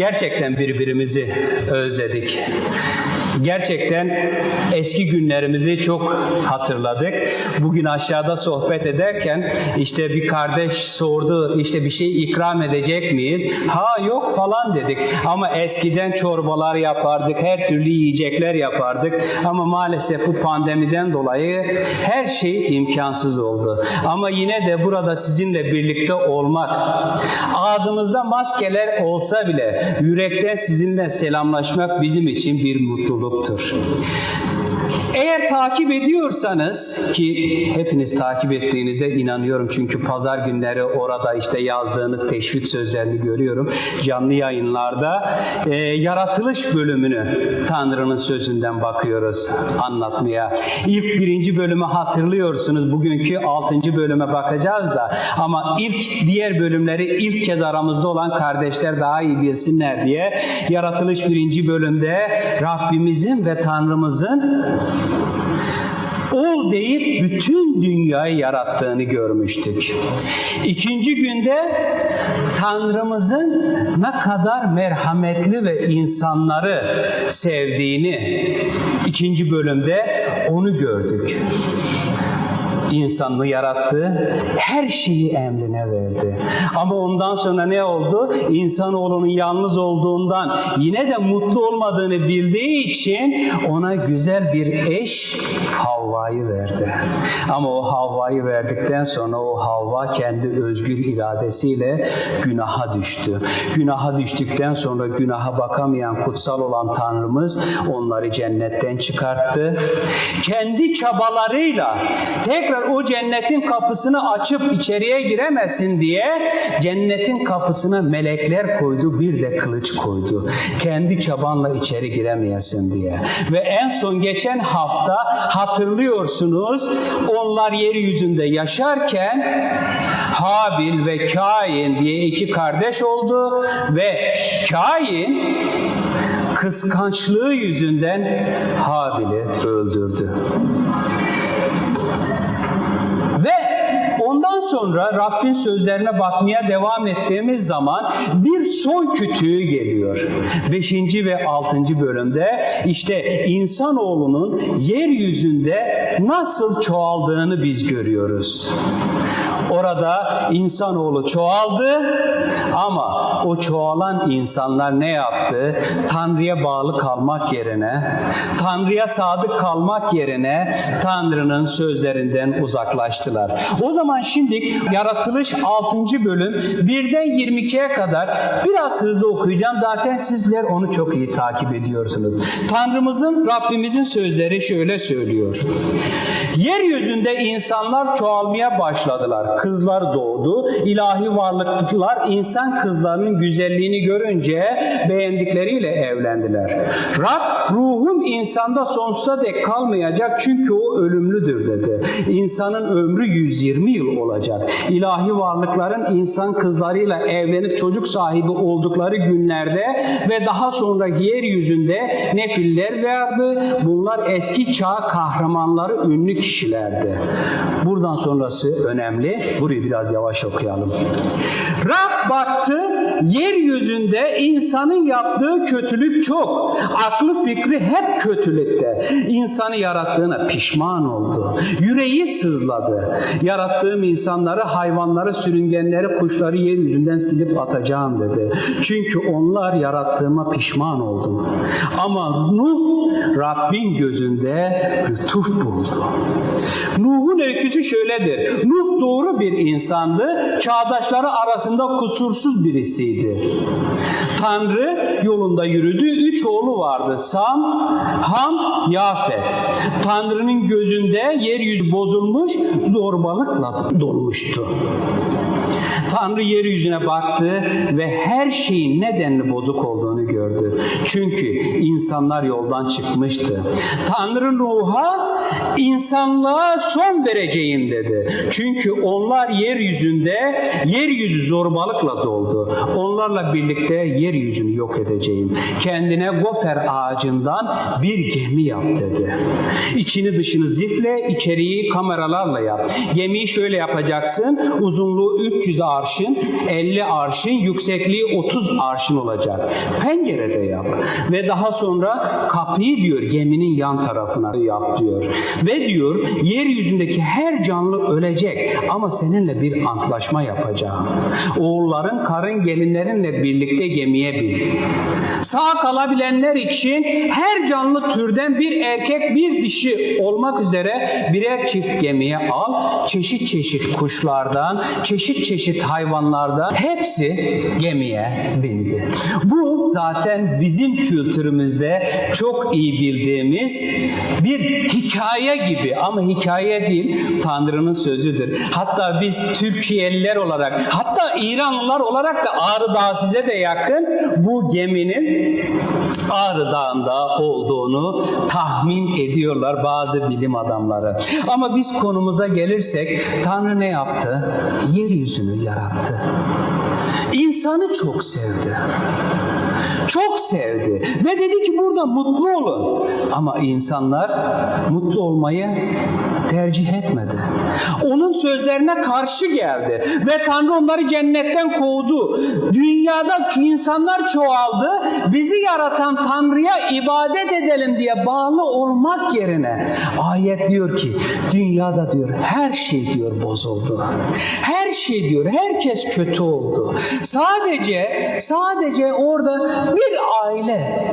Gerçekten birbirimizi özledik. Gerçekten eski günlerimizi çok hatırladık. Bugün aşağıda sohbet ederken işte bir kardeş sordu işte bir şey ikram edecek miyiz? Ha yok falan dedik. Ama eskiden çorbalar yapardık, her türlü yiyecekler yapardık. Ama maalesef bu pandemiden dolayı her şey imkansız oldu. Ama yine de burada sizinle birlikte olmak, ağzımızda maskeler olsa bile yürekten sizinle selamlaşmak bizim için bir yoktur. Eğer takip ediyorsanız ki hepiniz takip ettiğinizde inanıyorum çünkü pazar günleri orada işte yazdığınız teşvik sözlerini görüyorum. Canlı yayınlarda e, yaratılış bölümünü Tanrı'nın sözünden bakıyoruz anlatmaya. İlk birinci bölümü hatırlıyorsunuz. Bugünkü altıncı bölüme bakacağız da ama ilk diğer bölümleri ilk kez aramızda olan kardeşler daha iyi bilsinler diye yaratılış birinci bölümde Rabbimizin ve Tanrımızın ol deyip bütün dünyayı yarattığını görmüştük. İkinci günde Tanrımızın ne kadar merhametli ve insanları sevdiğini ikinci bölümde onu gördük. İnsanlığı yarattı, her şeyi emrine verdi. Ama ondan sonra ne oldu? İnsanoğlunun yalnız olduğundan, yine de mutlu olmadığını bildiği için ona güzel bir eş Havva'yı verdi. Ama o Havva'yı verdikten sonra o Havva kendi özgür iradesiyle günaha düştü. Günaha düştükten sonra günaha bakamayan kutsal olan Tanrımız onları cennetten çıkarttı. Kendi çabalarıyla tekrar o cennetin kapısını açıp içeriye giremesin diye cennetin kapısına melekler koydu, bir de kılıç koydu. Kendi çabanla içeri giremeyesin diye. Ve en son geçen hafta hatırlıyorsunuz onlar yeryüzünde yaşarken Habil ve Kain diye iki kardeş oldu ve Kain kıskançlığı yüzünden Habil'i öldürdü. Ondan sonra Rabbin sözlerine bakmaya devam ettiğimiz zaman bir soy kütüğü geliyor. 5. ve 6. bölümde işte insanoğlunun yeryüzünde nasıl çoğaldığını biz görüyoruz. Orada insanoğlu çoğaldı ama o çoğalan insanlar ne yaptı? Tanrı'ya bağlı kalmak yerine, Tanrı'ya sadık kalmak yerine Tanrı'nın sözlerinden uzaklaştılar. O zaman şimdi yaratılış 6. bölüm 1'den 22'ye kadar biraz hızlı okuyacağım. Zaten sizler onu çok iyi takip ediyorsunuz. Tanrımızın, Rabbimizin sözleri şöyle söylüyor. Yeryüzünde insanlar çoğalmaya başladılar. Kızlar doğdu. İlahi varlıklar insan kızlarının güzelliğini görünce beğendikleriyle evlendiler. Rab ruhum insanda sonsuza dek kalmayacak çünkü o ölümlüdür dedi. İnsanın ömrü 120 yıl olacak. İlahi varlıkların insan kızlarıyla evlenip çocuk sahibi oldukları günlerde ve daha sonra yeryüzünde nefiller vardı. Bunlar eski çağ kahramanları ünlü kişilerdi. Buradan sonrası önemli. Burayı biraz yavaş okuyalım. Rab baktı yeryüzünde insanın yaptığı kötülük çok. Aklı fikri hep kötülükte. İnsanı yarattığına pişman oldu. Yüreği sızladı. Yarattığım insanları, hayvanları, sürüngenleri, kuşları yeryüzünden silip atacağım dedi. Çünkü onlar yarattığıma pişman oldum. Ama Nuh Rabbin gözünde lütuf buldu. Nuh'un öyküsü şöyledir. Nuh doğru bir insandı. Çağdaşları arasında kusursuz birisiydi. Tanrı yolunda yürüdü. Üç oğlu vardı. Sam, Ham, Yafet. Tanrı'nın gözünde yeryüzü bozulmuş, zorbalıkla dolmuştu. Tanrı yeryüzüne baktı ve her şeyin nedenli bozuk olduğunu gördü. Çünkü insanlar yoldan çıkmıştı. Tanrı Nuh'a insanlığa son vereceğim dedi. Çünkü onlar yeryüzünde yeryüzü zorbalıkla doldu. Onlarla birlikte yeryüzünü yok edeceğim. Kendine gofer ağacından bir gemi yap dedi. İçini dışını zifle, içeriği kameralarla yap. Gemiyi şöyle yapacak yapacaksın. Uzunluğu 300 arşın, 50 arşın, yüksekliği 30 arşın olacak. Pencerede yap. Ve daha sonra kapıyı diyor geminin yan tarafına yap diyor. Ve diyor yeryüzündeki her canlı ölecek ama seninle bir antlaşma yapacağım. Oğulların, karın, gelinlerinle birlikte gemiye bin. Sağ kalabilenler için her canlı türden bir erkek bir dişi olmak üzere birer çift gemiye al. Çeşit çeşit kuşlardan, çeşit çeşit hayvanlardan hepsi gemiye bindi. Bu zaten bizim kültürümüzde çok iyi bildiğimiz bir hikaye gibi ama hikaye değil Tanrı'nın sözüdür. Hatta biz Türkiye'liler olarak hatta İranlılar olarak da Ağrı Dağı size de yakın bu geminin Ağrı Dağı'nda olduğunu tahmin ediyorlar bazı bilim adamları. Ama biz konumuza gelirsek Tanrı ne yaptı? Yeryüzünü yarattı. İnsanı çok sevdi. Çok sevdi ve dedi ki burada mutlu olun. Ama insanlar mutlu olmayı tercih etmedi. Onun sözlerine karşı geldi ve Tanrı onları cennetten kovdu. Dünyadaki insanlar çoğaldı. Bizi yaratan Tanrı'ya ibadet edelim diye bağlı olmak yerine ayet diyor ki dünyada diyor her şey diyor bozuldu. Her şey diyor herkes kötü oldu. Sadece sadece orada bir aile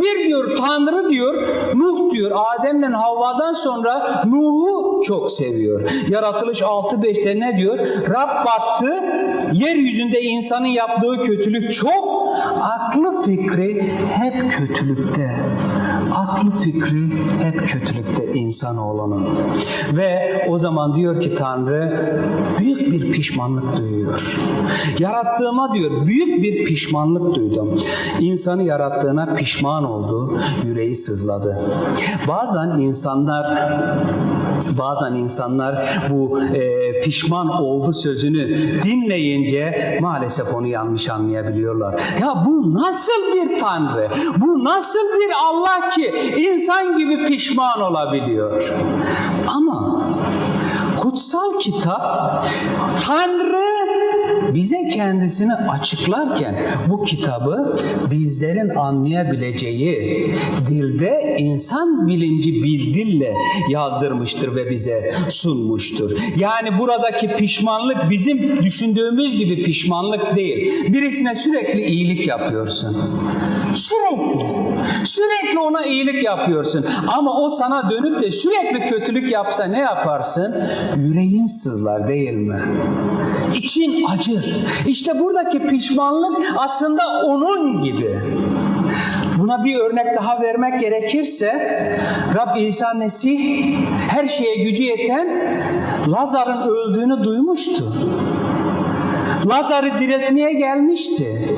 bir diyor Tanrı diyor Nuh diyor Adem'le Havva'dan sonra Nuh'u çok seviyor. Yaratılış 6.5'te ne diyor? Rab baktı yeryüzünde insanın yaptığı kötülük çok aklı fikri hep kötülükte. Aklı fikri hep kötülükte insanoğlunun. Ve o zaman diyor ki Tanrı büyük bir pişmanlık duyuyor. Yarattığıma diyor büyük bir pişmanlık duydum. İnsanı yarattığına pişman oldu, yüreği sızladı. Bazen insanlar bazen insanlar bu e, pişman oldu sözünü dinleyince maalesef onu yanlış anlayabiliyorlar. Ya bu nasıl bir tanrı? Bu nasıl bir Allah ki insan gibi pişman olabiliyor? Ama kutsal kitap Tanrı bize kendisini açıklarken bu kitabı bizlerin anlayabileceği dilde insan bilinci bir dille yazdırmıştır ve bize sunmuştur. Yani buradaki pişmanlık bizim düşündüğümüz gibi pişmanlık değil. Birisine sürekli iyilik yapıyorsun. Sürekli. Sürekli ona iyilik yapıyorsun. Ama o sana dönüp de sürekli kötülük yapsa ne yaparsın? Yüreğin sızlar değil mi? İçin acır. İşte buradaki pişmanlık aslında onun gibi. Buna bir örnek daha vermek gerekirse Rab İsa Mesih her şeye gücü yeten Lazar'ın öldüğünü duymuştu. Lazar'ı diriltmeye gelmişti.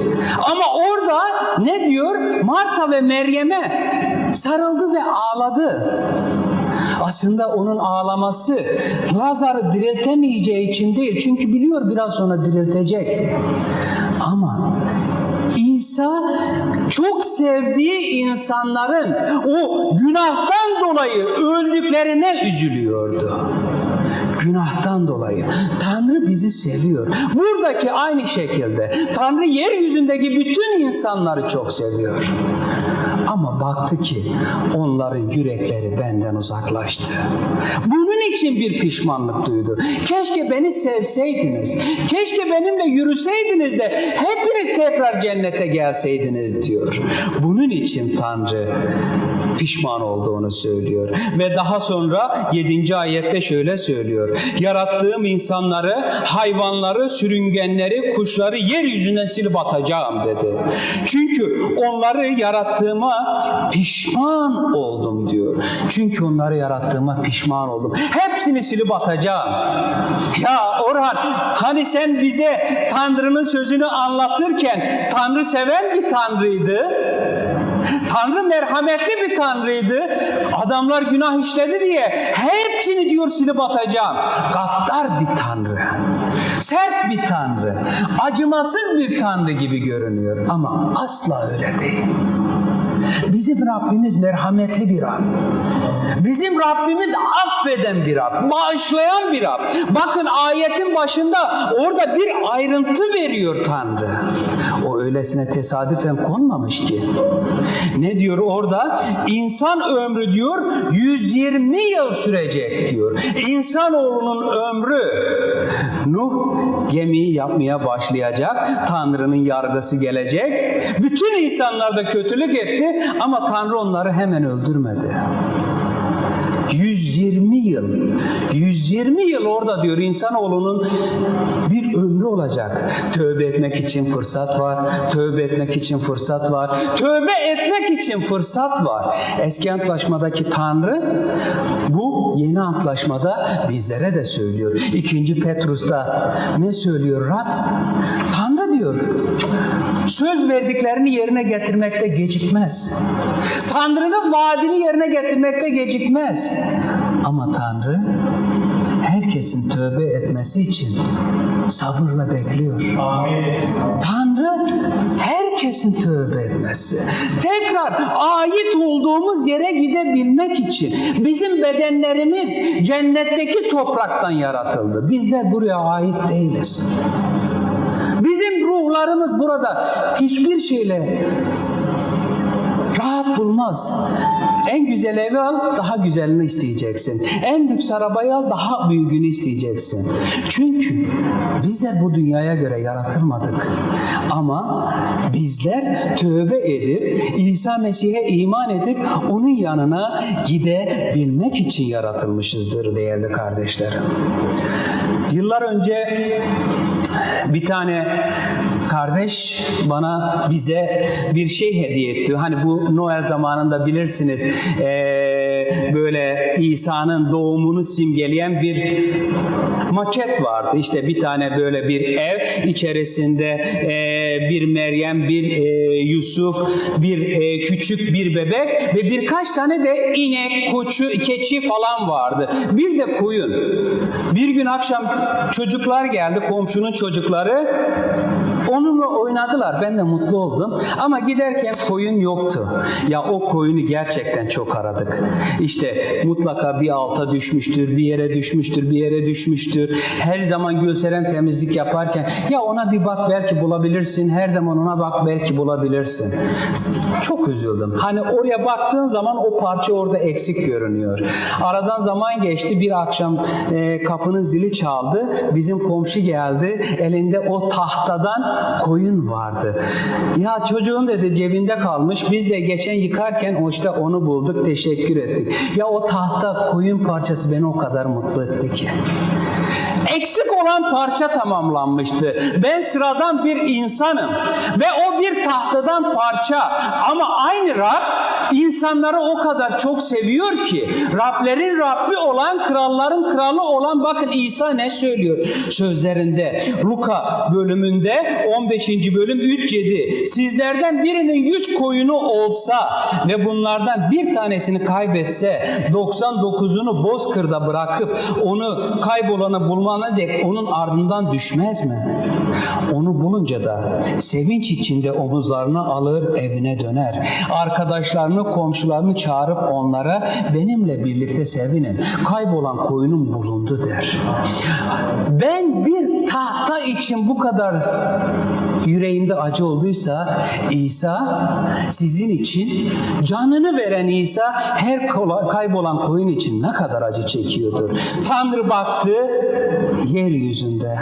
Ama orada ne diyor? Marta ve Meryem'e sarıldı ve ağladı. Aslında onun ağlaması Lazar'ı diriltemeyeceği için değil. Çünkü biliyor biraz sonra diriltecek. Ama İsa çok sevdiği insanların o günahtan dolayı öldüklerine üzülüyordu. Günahtan dolayı. Tanrı bizi seviyor. Buradaki aynı şekilde Tanrı yeryüzündeki bütün insanları çok seviyor. Ama baktı ki onların yürekleri benden uzaklaştı. Bunun için bir pişmanlık duydu. Keşke beni sevseydiniz. Keşke benimle yürüseydiniz de hepiniz tekrar cennete gelseydiniz diyor. Bunun için Tanrı pişman olduğunu söylüyor. Ve daha sonra 7. ayette şöyle söylüyor. Yarattığım insanları, hayvanları, sürüngenleri, kuşları yeryüzünden silip atacağım dedi. Çünkü onları yarattığıma pişman oldum diyor. Çünkü onları yarattığıma pişman oldum. Hepsini silip atacağım. Ya Orhan hani sen bize Tanrı'nın sözünü anlatırken Tanrı seven bir Tanrıydı. Tanrı merhametli bir tanrıydı. Adamlar günah işledi diye hepsini diyor silip atacağım. Gaddar bir tanrı. Sert bir tanrı. Acımasız bir tanrı gibi görünüyor ama asla öyle değil. Bizim Rabbimiz merhametli bir Rab. Bizim Rabbimiz affeden bir Rab, bağışlayan bir Rab. Bakın ayetin başında orada bir ayrıntı veriyor Tanrı. Öylesine tesadüfen konmamış ki. Ne diyor orada? İnsan ömrü diyor 120 yıl sürecek diyor. İnsanoğlunun ömrü Nuh gemiyi yapmaya başlayacak. Tanrı'nın yargısı gelecek. Bütün insanlar da kötülük etti ama Tanrı onları hemen öldürmedi. 120 yıl. 120 yıl orada diyor insanoğlunun bir ömrü olacak. Tövbe etmek için fırsat var. Tövbe etmek için fırsat var. Tövbe etmek için fırsat var. Eski antlaşmadaki Tanrı bu yeni antlaşmada bizlere de söylüyor. 2. Petrus'ta ne söylüyor Rab? Tanrı diyor. Söz verdiklerini yerine getirmekte gecikmez. Tanrı'nın vaadini yerine getirmekte gecikmez. Ama Tanrı herkesin tövbe etmesi için sabırla bekliyor. Tanrı herkesin tövbe etmesi. Tekrar ait olduğumuz yere gidebilmek için bizim bedenlerimiz cennetteki topraktan yaratıldı. Bizler buraya ait değiliz. Bizim ruhlarımız burada hiçbir şeyle rahat bulmaz. En güzel evi al, daha güzelini isteyeceksin. En lüks arabayı al, daha büyüğünü isteyeceksin. Çünkü bizler bu dünyaya göre yaratılmadık. Ama bizler tövbe edip, İsa Mesih'e iman edip onun yanına gidebilmek için yaratılmışızdır değerli kardeşlerim. Yıllar önce bir tane kardeş bana bize bir şey hediye etti. Hani bu Noel zamanında bilirsiniz eee, böyle İsa'nın doğumunu simgeleyen bir maket vardı. İşte bir tane böyle bir ev içerisinde eee, bir Meryem, bir eee, Yusuf, bir eee, küçük bir bebek ve birkaç tane de inek, koçu, keçi falan vardı. Bir de koyun. Bir gün akşam çocuklar geldi, komşunun çocukları. Onunla oynadılar. Ben de mutlu oldum. Ama giderken koyun yoktu. Ya o koyunu gerçekten çok aradık. İşte mutlaka bir alta düşmüştür, bir yere düşmüştür, bir yere düşmüştür. Her zaman Gülseren temizlik yaparken ya ona bir bak belki bulabilirsin. Her zaman ona bak belki bulabilirsin. Çok üzüldüm. Hani oraya baktığın zaman o parça orada eksik görünüyor. Aradan zaman geçti. Bir akşam e, kapının zili çaldı. Bizim komşu geldi. Elinde o tahtadan koyun vardı. Ya çocuğun dedi cebinde kalmış. Biz de geçen yıkarken o işte onu bulduk. Teşekkür ettik. Ya o tahta koyun parçası beni o kadar mutlu etti ki. Eksik olan parça tamamlanmıştı. Ben sıradan bir insanım ve o bir tahtadan parça ama aynı Rab insanları o kadar çok seviyor ki Rablerin Rabbi olan kralların kralı olan bakın İsa ne söylüyor sözlerinde Luka bölümünde 15. bölüm 3-7 sizlerden birinin 100 koyunu olsa ve bunlardan bir tanesini kaybetse 99'unu bozkırda bırakıp onu kaybolanı bulmana dek onun ardından düşmez mi? Onu bulunca da sevinç içinde omuzlarına alır evine döner. Arkadaşlarını komşularını çağırıp onlara benimle birlikte sevinin. Kaybolan koyunum bulundu der. Ben bir tahta için bu kadar yüreğimde acı olduysa İsa sizin için canını veren İsa her kaybolan koyun için ne kadar acı çekiyordur. Tanrı baktı yeryüzünde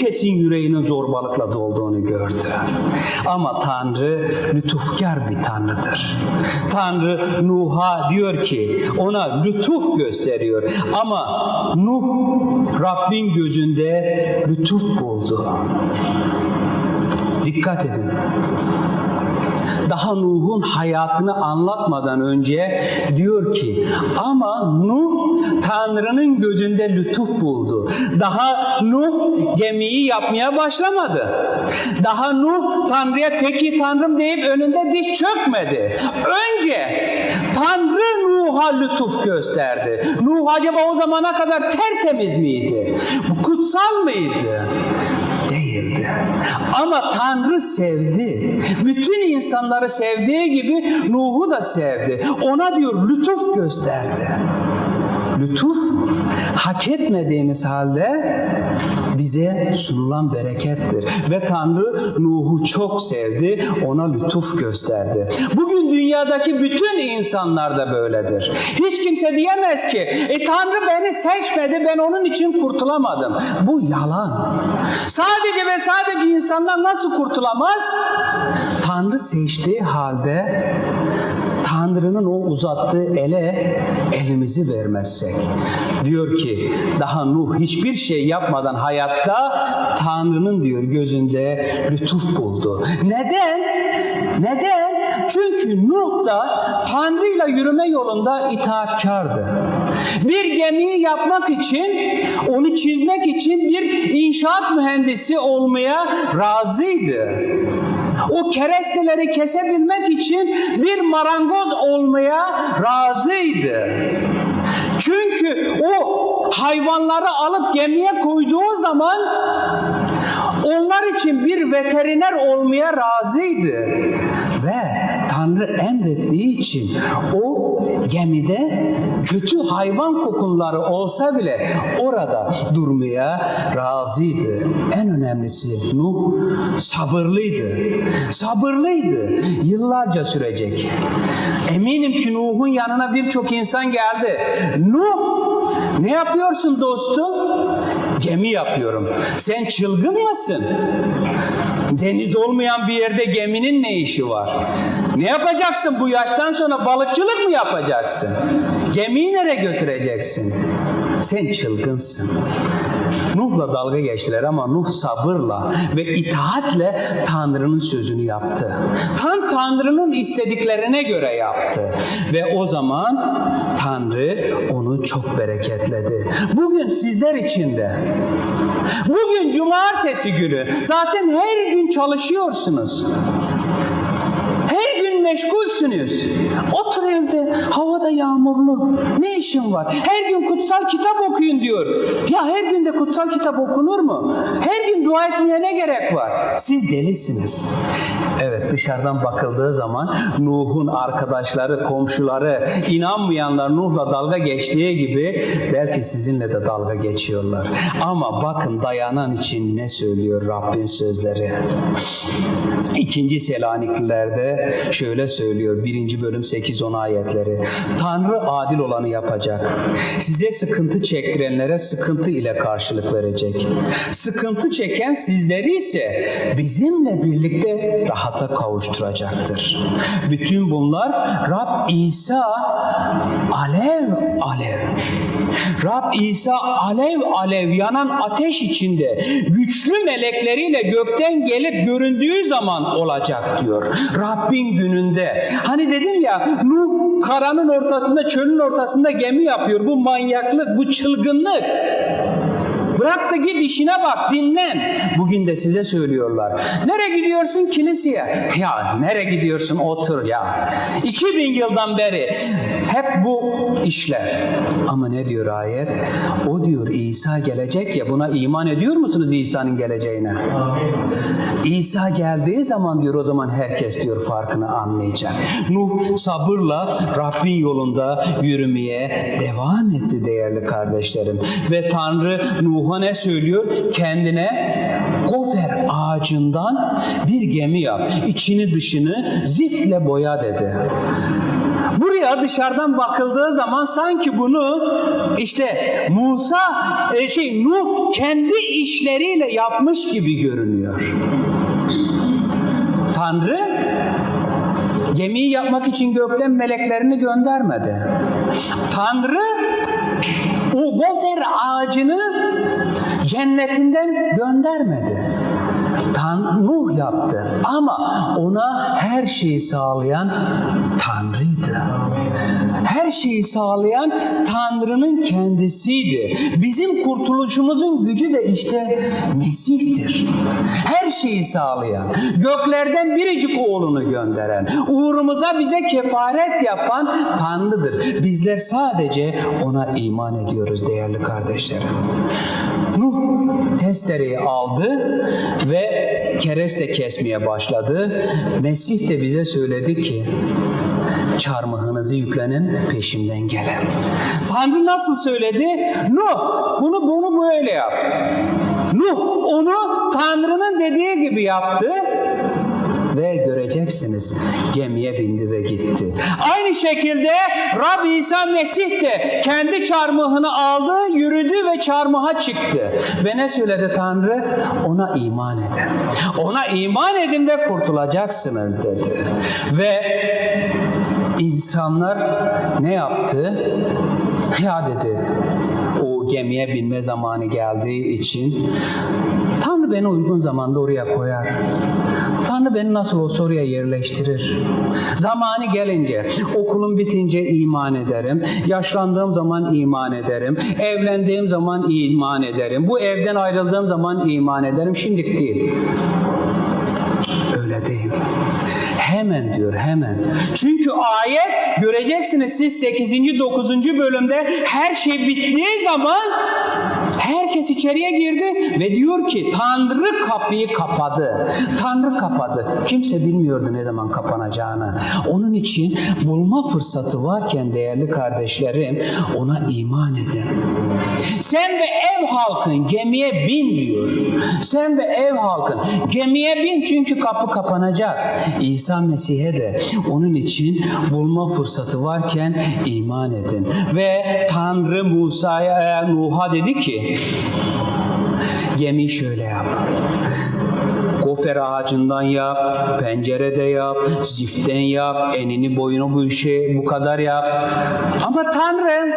herkesin yüreğinin zorbalıkla dolduğunu gördü. Ama Tanrı lütufkar bir Tanrıdır. Tanrı Nuh'a diyor ki ona lütuf gösteriyor. Ama Nuh Rabbin gözünde lütuf buldu. Dikkat edin daha Nuh'un hayatını anlatmadan önce diyor ki ama Nuh Tanrı'nın gözünde lütuf buldu. Daha Nuh gemiyi yapmaya başlamadı. Daha Nuh Tanrı'ya peki Tanrım deyip önünde diş çökmedi. Önce Tanrı Nuh'a lütuf gösterdi. Nuh acaba o zamana kadar tertemiz miydi? Kutsal mıydı? Değildi. Ama Tanrı sevdi. Bütün insanları sevdiği gibi Nuh'u da sevdi. Ona diyor lütuf gösterdi. Lütuf hak etmediğimiz halde bize sunulan berekettir. Ve Tanrı Nuh'u çok sevdi, ona lütuf gösterdi. Bugün dünyadaki bütün insanlar da böyledir. Hiç kimse diyemez ki, e Tanrı beni seçmedi, ben onun için kurtulamadım. Bu yalan. Sadece ve sadece insanlar nasıl kurtulamaz? Tanrı seçtiği halde Tanrı'nın o uzattığı ele elimizi vermezsek. Diyor ki daha Nuh hiçbir şey yapmadan hayatta Tanrı'nın diyor gözünde lütuf buldu. Neden? Neden? Çünkü Nuh da Tanrı'yla yürüme yolunda itaatkardı. Bir gemiyi yapmak için, onu çizmek için bir inşaat mühendisi olmaya razıydı. O keresteleri kesebilmek için bir marangoz olmaya razıydı. Çünkü o hayvanları alıp gemiye koyduğu zaman onlar için bir veteriner olmaya razıydı. Ve Tanrı emrettiği için o gemide kötü hayvan kokunları olsa bile orada durmaya razıydı. En önemlisi Nuh sabırlıydı. Sabırlıydı. Yıllarca sürecek. Eminim ki Nuh'un yanına birçok insan geldi. Nuh ne yapıyorsun dostum? Gemi yapıyorum. Sen çılgın mısın? Deniz olmayan bir yerde geminin ne işi var? Ne yapacaksın bu yaştan sonra balıkçılık mı yapacaksın? Gemiyi nereye götüreceksin? Sen çılgınsın. Nuh'la dalga geçtiler ama Nuh sabırla ve itaatle Tanrı'nın sözünü yaptı. Tam Tanrı'nın istediklerine göre yaptı. Ve o zaman Tanrı onu çok bereketledi. Bugün sizler için de Bugün cumartesi günü. Zaten her gün çalışıyorsunuz. Meşgulsünüz. Otur evde, havada yağmurlu. Ne işin var? Her gün kutsal kitap okuyun diyor. Ya her gün de kutsal kitap okunur mu? Her gün dua etmeye ne gerek var? Siz delisiniz. Evet dışarıdan bakıldığı zaman Nuh'un arkadaşları, komşuları, inanmayanlar Nuh'la dalga geçtiği gibi belki sizinle de dalga geçiyorlar. Ama bakın dayanan için ne söylüyor Rabbin sözleri. İkinci Selaniklilerde şöyle söylüyor 1. bölüm 8-10 ayetleri. Tanrı adil olanı yapacak. Size sıkıntı çektirenlere sıkıntı ile karşılık verecek. Sıkıntı çeken sizleri ise bizimle birlikte rahata kavuşturacaktır. Bütün bunlar Rab İsa alev alev Rab İsa alev alev yanan ateş içinde güçlü melekleriyle gökten gelip göründüğü zaman olacak diyor. Rabbin gününde. Hani dedim ya Nuh karanın ortasında çölün ortasında gemi yapıyor. Bu manyaklık, bu çılgınlık. Bırak da git işine bak, dinlen. Bugün de size söylüyorlar. Nereye gidiyorsun? Kiliseye. Ya nereye gidiyorsun? Otur ya. 2000 yıldan beri hep bu işler. Ama ne diyor ayet? O diyor İsa gelecek ya buna iman ediyor musunuz İsa'nın geleceğine? İsa geldiği zaman diyor o zaman herkes diyor farkını anlayacak. Nuh sabırla Rabbin yolunda yürümeye devam etti değerli kardeşlerim. Ve Tanrı Nuh'a ne söylüyor? Kendine gofer ağacından bir gemi yap. İçini dışını ziftle boya dedi. Buraya dışarıdan bakıldığı zaman sanki bunu işte Musa e, şey Nuh kendi işleriyle yapmış gibi görünüyor. Tanrı gemiyi yapmak için gökten meleklerini göndermedi. Tanrı o gofer ağacını cennetinden göndermedi. Tan Nuh yaptı ama ona her şeyi sağlayan Tanrı'ydı. Her şeyi sağlayan Tanrı'nın kendisiydi. Bizim kurtuluşumuzun gücü de işte Mesih'tir. Her şeyi sağlayan, göklerden biricik oğlunu gönderen, uğrumuza bize kefaret yapan Tanrı'dır. Bizler sadece ona iman ediyoruz değerli kardeşlerim. Nuh testereyi aldı ve kereste kesmeye başladı. Mesih de bize söyledi ki çarmıhınızı yüklenin peşimden gelin. Tanrı nasıl söyledi? Nuh bunu bunu böyle yap. Nuh onu Tanrı'nın dediği gibi yaptı ve göreceksiniz gemiye bindi ve gitti. Aynı şekilde Rab İsa Mesih de kendi çarmıhını aldı, yürüdü ve çarmıha çıktı. Ve ne söyledi Tanrı? Ona iman edin. Ona iman edin ve kurtulacaksınız dedi. Ve insanlar ne yaptı? Ya dedi gemiye binme zamanı geldiği için Tanrı beni uygun zamanda oraya koyar. Tanrı beni nasıl olsa oraya yerleştirir. Zamanı gelince, okulum bitince iman ederim. Yaşlandığım zaman iman ederim. Evlendiğim zaman iman ederim. Bu evden ayrıldığım zaman iman ederim. Şimdilik değil. Hemen diyor hemen. Çünkü ayet göreceksiniz siz 8. 9. bölümde her şey bittiği zaman herkes içeriye girdi ve diyor ki Tanrı kapıyı kapadı. Tanrı kapadı. Kimse bilmiyordu ne zaman kapanacağını. Onun için bulma fırsatı varken değerli kardeşlerim ona iman edin. Sen ve ev halkın gemiye bin diyor. Sen ve ev halkın gemiye bin çünkü kapı kapanacak. İsa Mesih'e de onun için bulma fırsatı varken iman edin. Ve Tanrı Musa'ya, e, Nuh'a dedi ki gemi şöyle yap. Kofer ağacından yap, pencerede yap, ziften yap, enini boyunu bu şey bu kadar yap. Ama Tanrım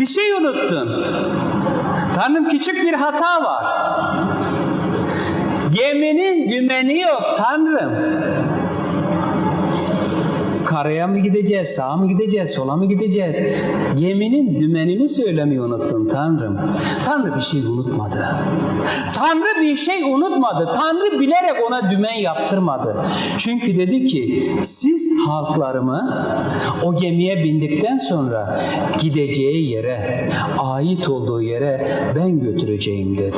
bir şey unuttun. Tanrım küçük bir hata var. Geminin dümeni yok Tanrım. Karaya mı gideceğiz, sağa mı gideceğiz, sola mı gideceğiz? Geminin dümenini söylemeyi unuttun Tanrım. Tanrı bir şey unutmadı. Tanrı bir şey unutmadı. Tanrı bilerek ona dümen yaptırmadı. Çünkü dedi ki siz halklarımı o gemiye bindikten sonra gideceği yere, ait olduğu yere ben götüreceğim dedi.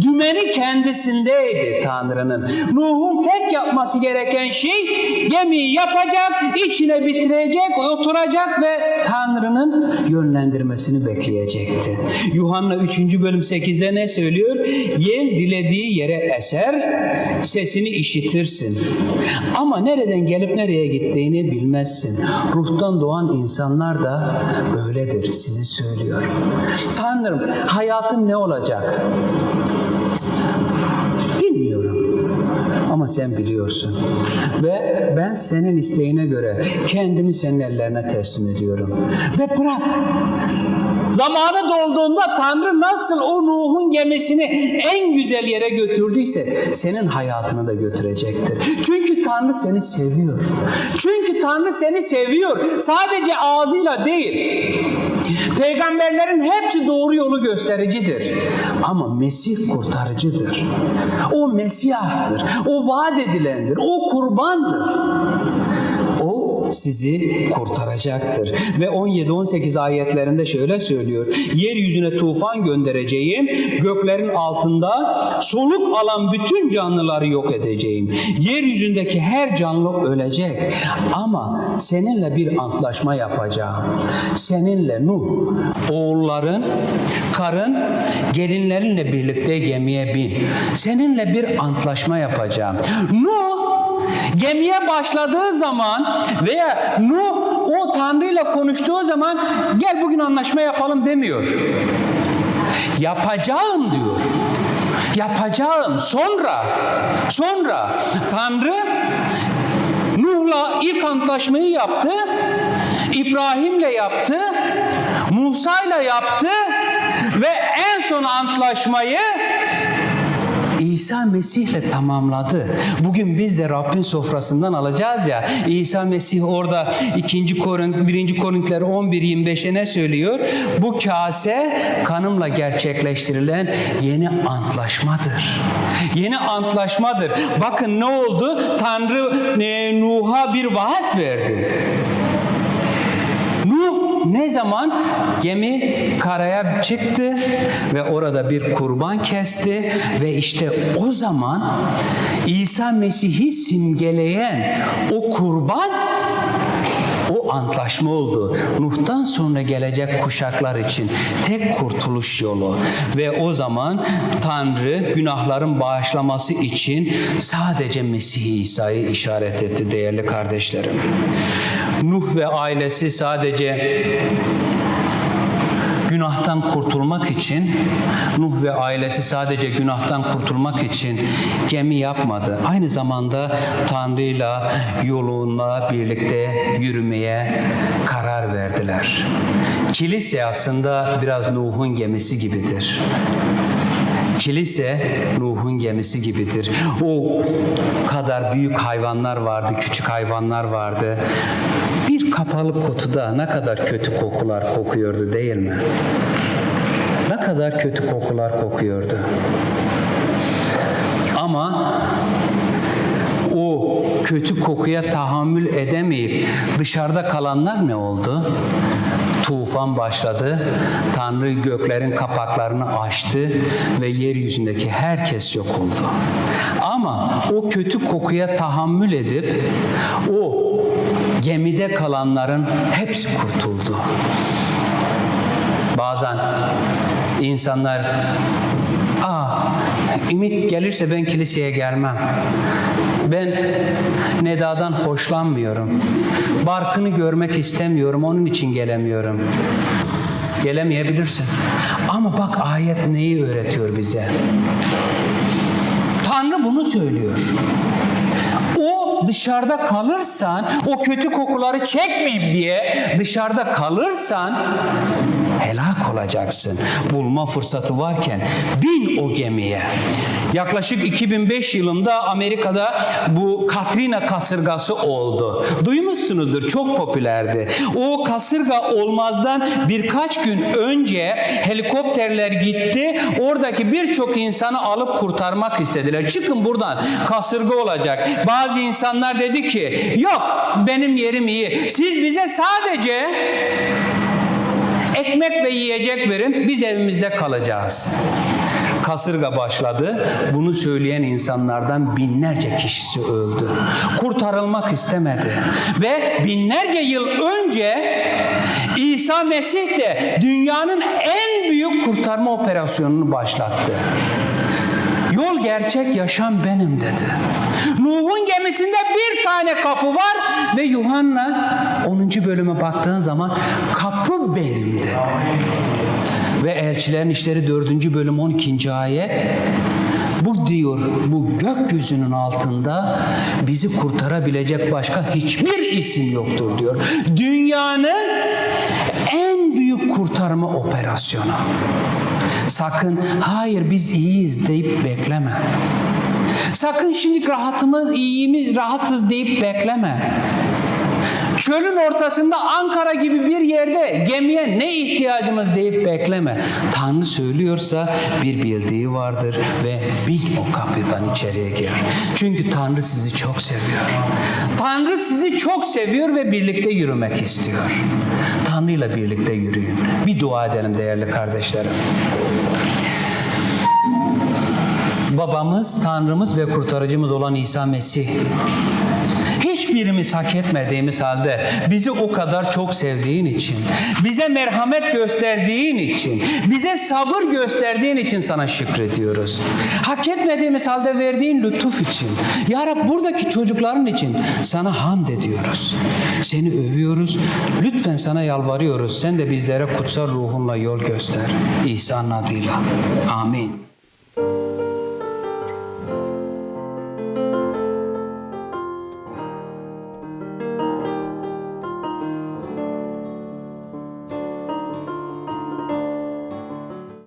Dümeni kendisindeydi Tanrı'nın. Nuh'un tek yapması gereken şey gemiyi yapacak, içine bitirecek, oturacak ve Tanrı'nın yönlendirmesini bekleyecekti. Yuhanna 3. bölüm 8'de ne söylüyor? Yel dilediği yere eser, sesini işitirsin. Ama nereden gelip nereye gittiğini bilmezsin. Ruhtan doğan insanlar da böyledir sizi söylüyor. Tanrım hayatım ne olacak? Ama sen biliyorsun. Ve ben senin isteğine göre kendimi senin ellerine teslim ediyorum. Ve bırak. Zamanı dolduğunda Tanrı nasıl o Nuh'un gemisini en güzel yere götürdüyse senin hayatını da götürecektir. Çünkü Tanrı seni seviyor. Çünkü Tanrı seni seviyor. Sadece ağzıyla değil. Peygamberlerin hepsi doğru yolu göstericidir. Ama Mesih kurtarıcıdır. O Mesih'tır. O vaat edilendir. O kurbandır. Sizi kurtaracaktır. Ve 17-18 ayetlerinde şöyle söylüyor. Yeryüzüne tufan göndereceğim. Göklerin altında soluk alan bütün canlıları yok edeceğim. Yeryüzündeki her canlı ölecek. Ama seninle bir antlaşma yapacağım. Seninle Nuh, oğulların, karın, gelinlerinle birlikte gemiye bin. Seninle bir antlaşma yapacağım. Nuh Gemiye başladığı zaman veya Nuh o Tanrı ile konuştuğu zaman gel bugün anlaşma yapalım demiyor. Yapacağım diyor. Yapacağım sonra. Sonra Tanrı Nuh'la ilk antlaşmayı yaptı. İbrahim'le yaptı. Musa'yla yaptı ve en son antlaşmayı İsa Mesih'le tamamladı. Bugün biz de Rabbin sofrasından alacağız ya. İsa Mesih orada 2. Korint 1. Korintiler 11 25'te ne söylüyor? Bu kase kanımla gerçekleştirilen yeni antlaşmadır. Yeni antlaşmadır. Bakın ne oldu? Tanrı e, Nuh'a bir vaat verdi. Ne zaman gemi karaya çıktı ve orada bir kurban kesti ve işte o zaman İsa Mesih'i simgeleyen o kurban o antlaşma oldu. Nuh'tan sonra gelecek kuşaklar için tek kurtuluş yolu ve o zaman Tanrı günahların bağışlaması için sadece Mesih İsa'yı işaret etti değerli kardeşlerim. Nuh ve ailesi sadece günahtan kurtulmak için Nuh ve ailesi sadece günahtan kurtulmak için gemi yapmadı. Aynı zamanda Tanrı'yla yoluna birlikte yürümeye karar verdiler. Kilise aslında biraz Nuh'un gemisi gibidir. Kilise Nuh'un gemisi gibidir. O kadar büyük hayvanlar vardı, küçük hayvanlar vardı. Bir kapalı kutuda ne kadar kötü kokular kokuyordu değil mi? Ne kadar kötü kokular kokuyordu. Ama o kötü kokuya tahammül edemeyip dışarıda kalanlar ne oldu? Tufan başladı. Tanrı göklerin kapaklarını açtı ve yeryüzündeki herkes yok oldu. Ama o kötü kokuya tahammül edip o gemide kalanların hepsi kurtuldu. Bazen insanlar Aa, ümit gelirse ben kiliseye gelmem. Ben Neda'dan hoşlanmıyorum. Barkını görmek istemiyorum. Onun için gelemiyorum. Gelemeyebilirsin. Ama bak ayet neyi öğretiyor bize? Tanrı bunu söylüyor. O dışarıda kalırsan, o kötü kokuları çekmeyeyim diye dışarıda kalırsan helak olacaksın. Bulma fırsatı varken bin o gemiye. Yaklaşık 2005 yılında Amerika'da bu Katrina kasırgası oldu. Duymuşsunuzdur çok popülerdi. O kasırga olmazdan birkaç gün önce helikopterler gitti. Oradaki birçok insanı alıp kurtarmak istediler. Çıkın buradan kasırga olacak. Bazı insanlar dedi ki yok benim yerim iyi. Siz bize sadece ekmek ve yiyecek verin biz evimizde kalacağız. Kasırga başladı. Bunu söyleyen insanlardan binlerce kişisi öldü. Kurtarılmak istemedi. Ve binlerce yıl önce İsa Mesih de dünyanın en büyük kurtarma operasyonunu başlattı. Yol gerçek yaşam benim dedi. Nuh'un gemisinde bir tane kapı var ve Yuhanna 10. bölüme baktığın zaman kapı benim dedi. Ve elçilerin işleri 4. bölüm 12. ayet bu diyor bu gökyüzünün altında bizi kurtarabilecek başka hiçbir isim yoktur diyor. Dünyanın kurtarma operasyonu. Sakın hayır biz iyiyiz deyip bekleme. Sakın şimdi rahatımız, iyimiz, rahatız deyip bekleme. Çölün ortasında Ankara gibi bir yerde gemiye ne ihtiyacımız deyip bekleme. Tanrı söylüyorsa bir bildiği vardır ve bin o kapıdan içeriye gir. Çünkü Tanrı sizi çok seviyor. Tanrı sizi çok seviyor ve birlikte yürümek istiyor. Tanrı ile birlikte yürüyün. Bir dua edelim değerli kardeşlerim. Babamız, Tanrımız ve kurtarıcımız olan İsa Mesih hiçbirimiz hak etmediğimiz halde bizi o kadar çok sevdiğin için, bize merhamet gösterdiğin için, bize sabır gösterdiğin için sana şükrediyoruz. Hak etmediğimiz halde verdiğin lütuf için. Ya Rab buradaki çocukların için sana hamd ediyoruz. Seni övüyoruz. Lütfen sana yalvarıyoruz. Sen de bizlere kutsal ruhunla yol göster. İsa'nın adıyla. Amin.